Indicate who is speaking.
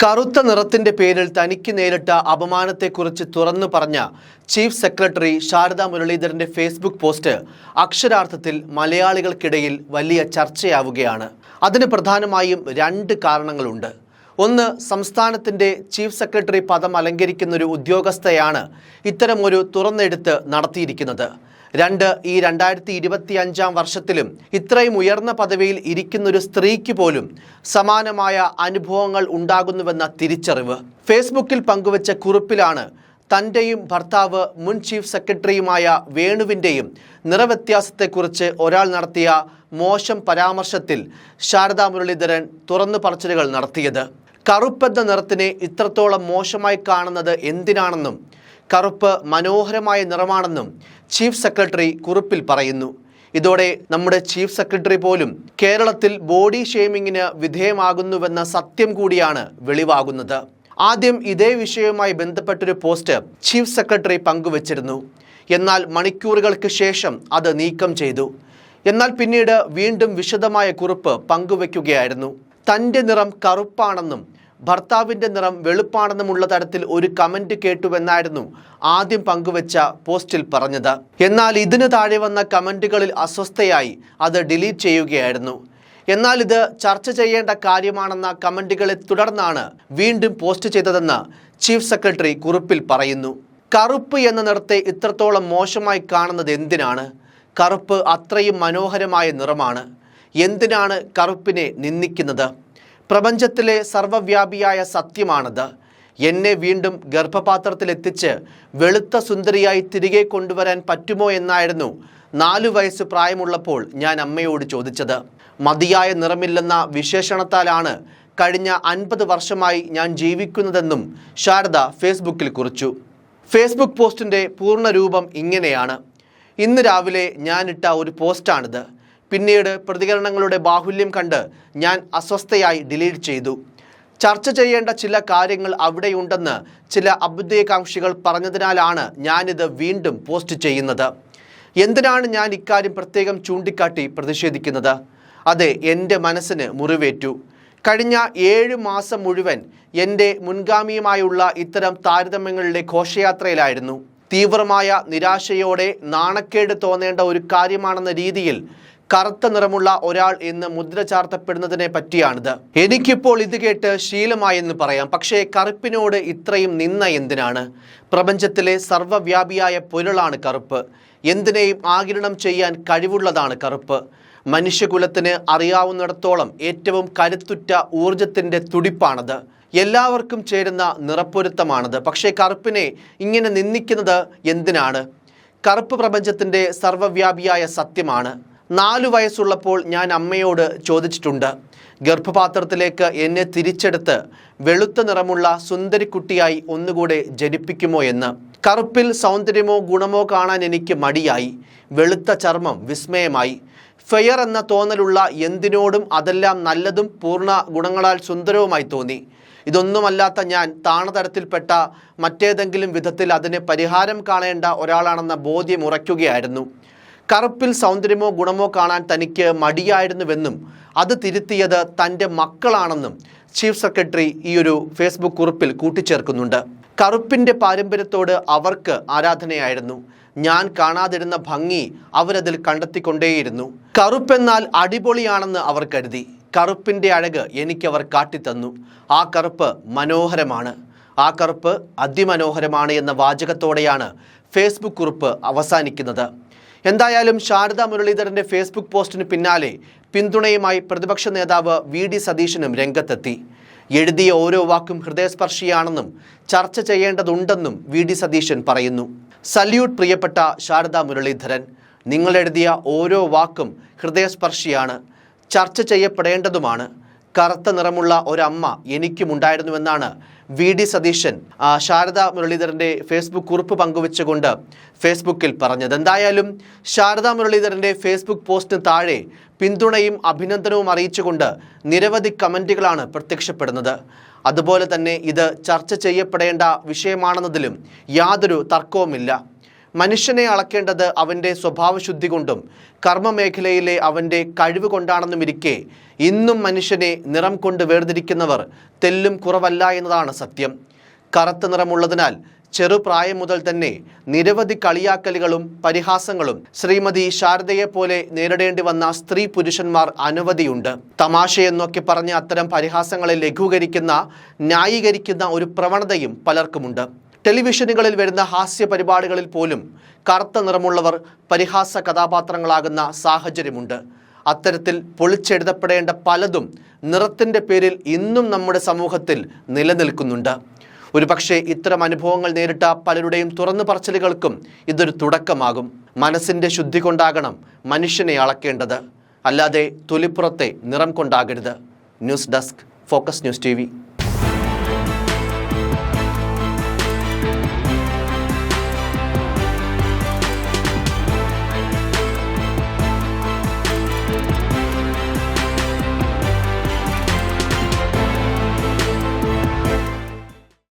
Speaker 1: കറുത്ത നിറത്തിന്റെ പേരിൽ തനിക്ക് നേരിട്ട അപമാനത്തെക്കുറിച്ച് തുറന്നു പറഞ്ഞ ചീഫ് സെക്രട്ടറി ശാരദ മുരളീധരന്റെ ഫേസ്ബുക്ക് പോസ്റ്റ് അക്ഷരാർത്ഥത്തിൽ മലയാളികൾക്കിടയിൽ വലിയ ചർച്ചയാവുകയാണ്. അതിന് പ്രധാനമായും രണ്ട് കാരണങ്ങളുണ്ട്. ഒന്ന് സംസ്ഥാനത്തിന്റെ ചീഫ് സെക്രട്ടറി പദം അലങ്കരിക്കുന്ന ഒരു ഉദ്യോഗസ്ഥയാണ് ഇത്തരമൊരു തുറന്നെടുത്ത് നടത്തിയിരിക്കുന്നത്. രണ്ട് ഈ രണ്ടായിരത്തി ഇരുപത്തി അഞ്ചാം വർഷത്തിലും ഇത്രയും ഉയർന്ന പദവിയിൽ ഇരിക്കുന്ന ഒരു സ്ത്രീക്ക് പോലും സമാനമായ അനുഭവങ്ങൾ ഉണ്ടാകുന്നുവെന്ന തിരിച്ചറിവ്. ഫേസ്ബുക്കിൽ പങ്കുവച്ച കുറിപ്പിലാണ് തന്റെയും ഭർത്താവ് മുൻ ചീഫ് സെക്രട്ടറിയുമായ വേണുവിന്റെയും നിറവ്യത്യാസത്തെക്കുറിച്ച് ഒരാൾ നടത്തിയ മോശം പരാമർശത്തിൽ ശാരദാ മുരളീധരൻ തുറന്നു പറച്ചിലുകൾ നടത്തിയത്. കറുപ്പെന്ന നിറത്തിനെ ഇത്രത്തോളം മോശമായി കാണുന്നത് എന്തിനാണെന്നും കറുപ്പ് മനോഹരമായ നിറമാണെന്നും ചീഫ് സെക്രട്ടറി കുറിപ്പിൽ പറയുന്നു. ഇതോടെ നമ്മുടെ ചീഫ് സെക്രട്ടറി പോലും കേരളത്തിൽ ബോഡി ഷേമിങ്ങിന് വിധേയമാകുന്നുവെന്ന സത്യം കൂടിയാണ് വെളിവാകുന്നത്. ആദ്യം ഇതേ വിഷയവുമായി ബന്ധപ്പെട്ടൊരു പോസ്റ്റ് ചീഫ് സെക്രട്ടറി പങ്കുവച്ചിരുന്നു. എന്നാൽ മണിക്കൂറുകൾക്ക് ശേഷം അത് നീക്കം ചെയ്തു. എന്നാൽ പിന്നീട് വീണ്ടും വിശദമായ കുറിപ്പ് പങ്കുവയ്ക്കുകയായിരുന്നു. തന്റെ നിറം കറുപ്പാണെന്നും ഭർത്താവിന്റെ നിറം വെളുപ്പാണെന്നുമുള്ള തരത്തിൽ ഒരു കമന്റ് കേട്ടുവെന്നായിരുന്നു ആദ്യം പങ്കുവച്ച പോസ്റ്റിൽ പറഞ്ഞത്. എന്നാൽ ഇതിന് താഴെ വന്ന കമന്റുകളിൽ അസ്വസ്ഥയായി അത് ഡിലീറ്റ് ചെയ്യുകയായിരുന്നു. എന്നാൽ ഇത് ചർച്ച ചെയ്യേണ്ട കാര്യമാണെന്ന കമന്റുകളെ തുടർന്നാണ് വീണ്ടും പോസ്റ്റ് ചെയ്തതെന്ന് ചീഫ് സെക്രട്ടറി കുറിപ്പിൽ പറയുന്നു. കറുപ്പ് എന്ന നിറത്തെ ഇത്രത്തോളം മോശമായി കാണുന്നത് എന്തിനാണ്? കറുപ്പ് അത്രയും മനോഹരമായ നിറമാണ്. എന്തിനാണ് കറുപ്പിനെ നിന്ദിക്കുന്നത്? പ്രപഞ്ചത്തിലെ സർവവ്യാപിയായ സത്യമാണത്. എന്നെ വീണ്ടും ഗർഭപാത്രത്തിലെത്തിച്ച് വെളുത്ത സുന്ദരിയായി തിരികെ കൊണ്ടുവരാൻ പറ്റുമോ എന്നായിരുന്നു നാലു വയസ്സ് പ്രായമുള്ളപ്പോൾ ഞാൻ അമ്മയോട് ചോദിച്ചത്. മതിയായ നിറമില്ലെന്ന വിശേഷണത്താലാണ് കഴിഞ്ഞ അൻപത് വർഷമായി ഞാൻ ജീവിക്കുന്നതെന്നും ശാരദ ഫേസ്ബുക്കിൽ കുറിച്ചു. ഫേസ്ബുക്ക് പോസ്റ്റിന്റെ പൂർണരൂപം ഇങ്ങനെയാണ്. ഇന്ന് രാവിലെ ഞാനിട്ട ഒരു പോസ്റ്റാണിത്. പിന്നീട് പ്രതികരണങ്ങളുടെ ബാഹുല്യം കണ്ട് ഞാൻ അസ്വസ്ഥയായി ഡിലീറ്റ് ചെയ്തു. ചർച്ച ചെയ്യേണ്ട ചില കാര്യങ്ങൾ അവിടെയുണ്ടെന്ന് ചില അഭ്യുദയകാംക്ഷികൾ പറഞ്ഞതിനാലാണ് ഞാനിത് വീണ്ടും പോസ്റ്റ് ചെയ്യുന്നത്. എന്തിനാണ് ഞാൻ ഇക്കാര്യം പ്രത്യേകം ചൂണ്ടിക്കാട്ടി പ്രതിഷേധിക്കുന്നത്? അതെ എന്റെ മനസ്സിന് മുറിവേറ്റു. കഴിഞ്ഞ ഏഴ് മാസം മുഴുവൻ എന്റെ മുൻഗാമിയുമായുള്ള ഇത്തരം താരതമ്യങ്ങളുടെ ഘോഷയാത്രയിലായിരുന്നു. തീവ്രമായ നിരാശയോടെ നാണക്കേട് തോന്നേണ്ട ഒരു കാര്യമാണെന്ന രീതിയിൽ കറുത്ത നിറമുള്ള ഒരാൾ എന്ന് മുദ്ര ചാർത്തപ്പെടുന്നതിനെ പറ്റിയാണിത്. എനിക്കിപ്പോൾ ഇത് കേട്ട് ശീലമായെന്ന് പറയാം. പക്ഷേ കറുപ്പിനോട് ഇത്രയും നിന്ന എന്തിനാണ്? പ്രപഞ്ചത്തിലെ സർവവ്യാപിയായ പൊരുളാണ് കറുപ്പ്. എന്തിനേയും ആകിരണം ചെയ്യാൻ കഴിവുള്ളതാണ് കറുപ്പ്. മനുഷ്യകുലത്തിന് അറിയാവുന്നിടത്തോളം ഏറ്റവും കരുത്തുറ്റ ഊർജത്തിന്റെ തുടിപ്പാണത്. എല്ലാവർക്കും ചേരുന്ന നിറപ്പൊരുത്തമാണത്. പക്ഷേ കറുപ്പിനെ ഇങ്ങനെ നിന്ദിക്കുന്നത് എന്തിനാണ്? കറുപ്പ് പ്രപഞ്ചത്തിന്റെ സർവവ്യാപിയായ സത്യമാണ്. നാലു വയസ്സുള്ളപ്പോൾ ഞാൻ അമ്മയോട് ചോദിച്ചിട്ടുണ്ട്. ഗർഭപാത്രത്തിലേക്ക് എന്നെ തിരിച്ചെടുത്ത് വെളുത്ത നിറമുള്ള സുന്ദരിക്കുട്ടിയായി ഒന്നുകൂടെ ജനിപ്പിക്കുമോ എന്ന്. കറുപ്പിൽ സൗന്ദര്യമോ ഗുണമോ കാണാൻ എനിക്ക് മടിയായി. വെളുത്ത ചർമ്മം വിസ്മയമായി. ഫെയർ എന്ന തോന്നലുള്ള എന്തിനോടും അതെല്ലാം നല്ലതും പൂർണ ഗുണങ്ങളാൽ സുന്ദരവുമായി തോന്നി. ഇതൊന്നുമല്ലാത്ത ഞാൻ താണതരത്തിൽപ്പെട്ട മറ്റേതെങ്കിലും വിധത്തിൽ അതിന് പരിഹാരം കാണേണ്ട ഒരാളാണെന്ന ബോധ്യം ഉറയ്ക്കുകയായിരുന്നു. കറുപ്പിൽ സൗന്ദര്യമോ ഗുണമോ കാണാൻ തനിക്ക് മടിയായിരുന്നുവെന്നും അത് തിരുത്തിയത് തന്റെ മക്കളാണെന്നും ചീഫ് സെക്രട്ടറി ഈ ഒരു ഫേസ്ബുക്ക് കുറിപ്പിൽ കൂട്ടിച്ചേർക്കുന്നുണ്ട്. കറുപ്പിന്റെ പാരമ്പര്യത്തോട് അവർക്ക് ആരാധനയായിരുന്നു. ഞാൻ കാണാതിരുന്ന ഭംഗി അവരതിൽ കണ്ടെത്തിക്കൊണ്ടേയിരുന്നു. കറുപ്പെന്നാൽ അടിപൊളിയാണെന്ന് അവർ കരുതി. കറുപ്പിന്റെ അഴക് എനിക്കവർ കാട്ടിത്തന്നു. ആ കറുപ്പ് മനോഹരമാണ്. ആ കറുപ്പ് അതിമനോഹരമാണ് എന്ന വാചകത്തോടെയാണ് ഫേസ്ബുക്ക് കുറിപ്പ് അവസാനിക്കുന്നത്. എന്തായാലും ശാരദ മുരളീധരന്റെ ഫേസ്ബുക്ക് പോസ്റ്റിന് പിന്നാലെ പിന്തുണയുമായി പ്രതിപക്ഷ നേതാവ് വി ഡി സതീശനും രംഗത്തെത്തി. എഴുതിയ ഓരോ വാക്കും ഹൃദയസ്പർശിയാണെന്നും ചർച്ച ചെയ്യേണ്ടതുണ്ടെന്നും വി ഡി സതീശൻ പറയുന്നു. സല്യൂട്ട് പ്രിയപ്പെട്ട ശാരദ മുരളീധരൻ നിങ്ങളെഴുതിയ ഓരോ വാക്കും ഹൃദയസ്പർശിയാണ് ചർച്ച ചെയ്യപ്പെടേണ്ടതുമാണ് കറുത്ത നിറമുള്ള ഒരമ്മ എനിക്കുമുണ്ടായിരുന്നുവെന്നാണ് വി ഡി സതീശൻ ശാരദ മുരളീധരന്റെ ഫേസ്ബുക്ക് കുറിപ്പ് പങ്കുവെച്ചുകൊണ്ട് ഫേസ്ബുക്കിൽ പറഞ്ഞത്. എന്തായാലും ശാരദ മുരളീധരന്റെ ഫേസ്ബുക്ക് പോസ്റ്റിന് താഴെ പിന്തുണയും അഭിനന്ദനവും അറിയിച്ചുകൊണ്ട് നിരവധി കമന്റുകളാണ് പ്രത്യക്ഷപ്പെടുന്നത്. അതുപോലെ തന്നെ ഇത് ചർച്ച ചെയ്യപ്പെടേണ്ട വിഷയമാണെന്നതിലും യാതൊരു തർക്കവുമില്ല. മനുഷ്യനെ അളക്കേണ്ടത് അവന്റെ സ്വഭാവശുദ്ധി കൊണ്ടും കർമ്മമേഖലയിലെ അവന്റെ കഴിവ് കൊണ്ടാണെന്നുമിരിക്കെ ഇന്നും മനുഷ്യനെ നിറം കൊണ്ട് വേർതിരിക്കുന്നവർ തെല്ലും കുറവല്ല എന്നതാണ് സത്യം. കറുത്ത നിറമുള്ളതിനാൽ ചെറുപ്രായം മുതൽ തന്നെ നിരവധി കളിയാക്കലുകളും പരിഹാസങ്ങളും ശ്രീമതി ശാരദയെപ്പോലെ നേരിടേണ്ടി വന്ന സ്ത്രീ പുരുഷന്മാർ അനവധിയുണ്ട്. തമാശയെന്നൊക്കെ പറഞ്ഞ് അത്തരം പരിഹാസങ്ങളെ ലഘൂകരിക്കുന്ന ന്യായീകരിക്കുന്ന ഒരു പ്രവണതയും പലർക്കുമുണ്ട്. ടെലിവിഷനുകളിൽ വരുന്ന ഹാസ്യ പരിപാടികളിൽ പോലും കറുത്ത നിറമുള്ളവർ പരിഹാസ കഥാപാത്രങ്ങളാകുന്ന സാഹചര്യമുണ്ട്. അത്തരത്തിൽ പൊളിച്ചെഴുതപ്പെടേണ്ട പലതും നിറത്തിന്റെ പേരിൽ ഇന്നും നമ്മുടെ സമൂഹത്തിൽ നിലനിൽക്കുന്നുണ്ട്. ഒരുപക്ഷെ ഇത്തരം അനുഭവങ്ങൾ നേരിട്ട പലരുടെയും തുറന്നു പറച്ചിലുകൾക്കും ഇതൊരു തുടക്കമാകും. മനസ്സിന്റെ ശുദ്ധി കൊണ്ടാകണം മനുഷ്യനെ അളക്കേണ്ടത്. അല്ലാതെ തൊലിപ്പുറത്തെ നിറം കൊണ്ടാകരുത്. News desk focus news T